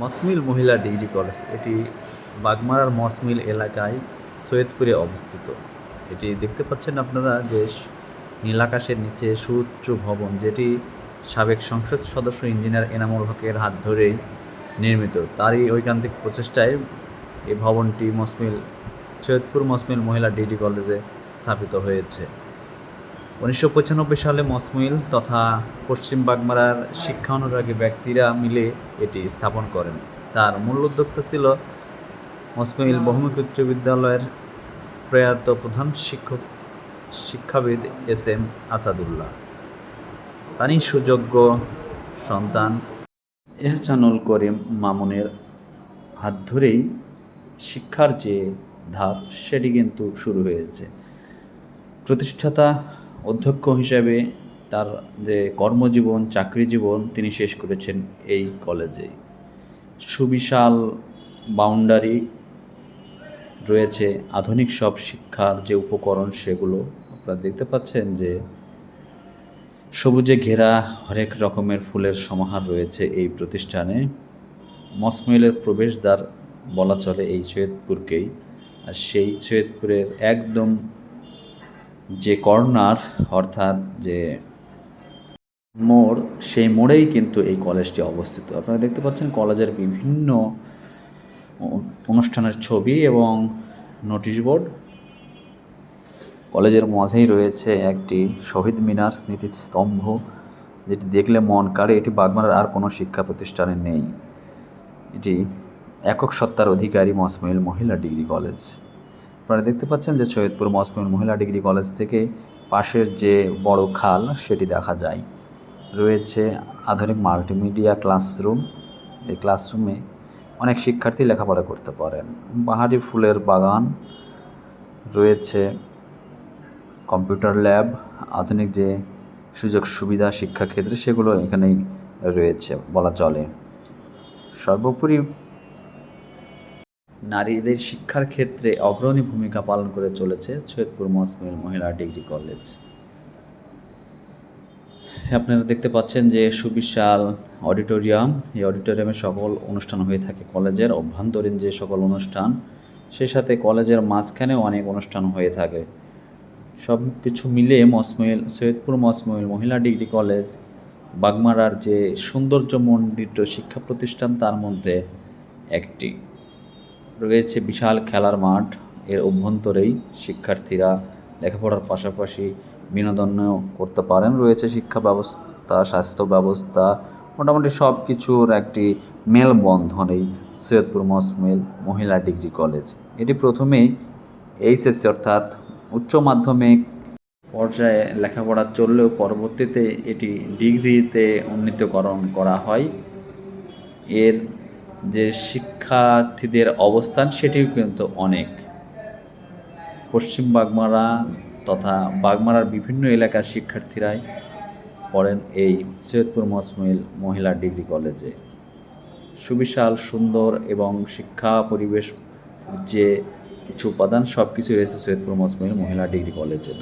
মসমিল মহিলা degree college, এটি বাগমারার মসমিল এলাকায় সৈয়দপুরে অবস্থিত। এটি দেখতে পাচ্ছেন আপনারা যে স- নীল আকাশের নিচে সুউচ্চ ভবন, যেটি সাবেক সংসদ সদস্য ইঞ্জিনিয়ার এনামুল হকের হাত ধরেই নির্মিত। তারই ঐকান্তিক প্রচেষ্টায় এই ভবনটি মসমিল সৈয়দপুর মসমিল মহিলা ডিগ্রি কলেজে স্থাপিত হয়েছে। উনিশশো পঁচানব্বই সালে মসমিল তথা পশ্চিম বাগমারার শিক্ষা অনুরাগী ব্যক্তিরা মিলে এটি স্থাপন করেন। তার মূল উদ্যোক্তা ছিল মসমিল বহুমুখী উচ্চ বিদ্যালয়ের প্রয়াত প্রধান শিক্ষক, শিক্ষাবিদ এস এম আসাদুল্লাহ। তারই সুযোগ্য সন্তান এহসানুল করিম মামুনের হাত ধরেই শিক্ষার যে ধাপ, সেটি কিন্তু শুরু হয়েছে। প্রতিষ্ঠাতা অধ্যক্ষ হিসাবে তার যে কর্মজীবন চাকরি জীবন তিনি শেষ করেছেন এই কলেজে সুবিশাল বাউন্ডারি রয়েছে, আধুনিক সব শিক্ষার যে উপকরণ সেগুলো। আপনারা দেখতে পাচ্ছেন যে সবুজে ঘেরা হরেক রকমের ফুলের সমাহার রয়েছে এই প্রতিষ্ঠানে। মসমিলের প্রবেশদ্বার বলা চলে এই সৈয়দপুরকেই। আর সেই সৈয়দপুরের একদম যে কর্নার, অর্থাৎ যে মোড়, সেই মোড়েই কিন্তু এই কলেজটি অবস্থিত। আপনারা দেখতে পাচ্ছেন কলেজের বিভিন্ন অনুষ্ঠানের ছবি এবং নোটিশ বোর্ড। কলেজের মাঝেই রয়েছে একটি শহীদ মিনার স্মৃতিস্তম্ভ, যেটি দেখলে মন কাড়ে। এটি বাগমারার আর কোনো শিক্ষা প্রতিষ্ঠানে নেই। এটি একক সত্তার অধিকারী মসমিল মহিলা ডিগ্রি কলেজ। আপনারা দেখতে পাচ্ছেন যে সৈয়দপুর মসমিল মহিলা ডিগ্রি কলেজ থেকে পাশের যে বড় খাল, সেটি দেখা যায়। রয়েছে আধুনিক মাল্টিমিডিয়া ক্লাসরুম। এই ক্লাসরুমে অনেক শিক্ষার্থী লেখাপড়া করতে পারেন। বাহারি ফুলের বাগান, রয়েছে কম্পিউটার ল্যাব, আধুনিক যে সুযোগ সুবিধা শিক্ষাক্ষেত্রে সেগুলো এখানেই রয়েছে বলা চলে। সর্বোপরি নারীদের শিক্ষার ক্ষেত্রে অগ্রণী ভূমিকা পালন করে চলেছে সৈয়দপুর মসমিল মহিলা ডিগ্রি কলেজ। আপনারা দেখতে পাচ্ছেন যে সুবিশাল অডিটোরিয়াম, এই অডিটোরিয়ামে সকল অনুষ্ঠান হয়ে থাকে কলেজের। অভ্যন্তরীণ যে সকল অনুষ্ঠান সেই সাথে কলেজের মাঝখানেও অনেক অনুষ্ঠান হয়ে থাকে। সব কিছু মিলে মসমিল সৈয়দপুর মসমিল মহিলা ডিগ্রি কলেজ, বাগমারার যে সৌন্দর্যমণ্ডিত শিক্ষা প্রতিষ্ঠান, তার মধ্যে একটি। রয়েছে বিশাল খেলার মাঠ। এর অভ্যন্তরেই শিক্ষার্থীরা লেখাপড়ার পাশাপাশি বিনোদনও করতে পারেন। রয়েছে শিক্ষা ব্যবস্থা, স্বাস্থ্য ব্যবস্থা, মোটামুটি সব কিছুর একটি মেলবন্ধন এই সৈয়দপুর মসমেল মহিলা ডিগ্রি কলেজ। এটি প্রথমেই এইচএসসি অর্থাৎ উচ্চ মাধ্যমিক পর্যায়ে লেখাপড়া চললেও পরবর্তীতে এটি ডিগ্রিতে উন্নীতকরণ করা হয়। এর যে শিক্ষার্থীদের অবস্থান সেটিও কিন্তু অনেক। পশ্চিম বাগমারা তথা বাগমারার বিভিন্ন এলাকার শিক্ষার্থীরাই পড়েন এই সৈয়দপুর মসমিল মহিলা ডিগ্রি কলেজে। সুবিশাল, সুন্দর এবং শিক্ষা, পরিবেশ যে কিছু উপাদান সব কিছু রয়েছে সৈয়দপুর মসমিল মহিলা ডিগ্রি কলেজে।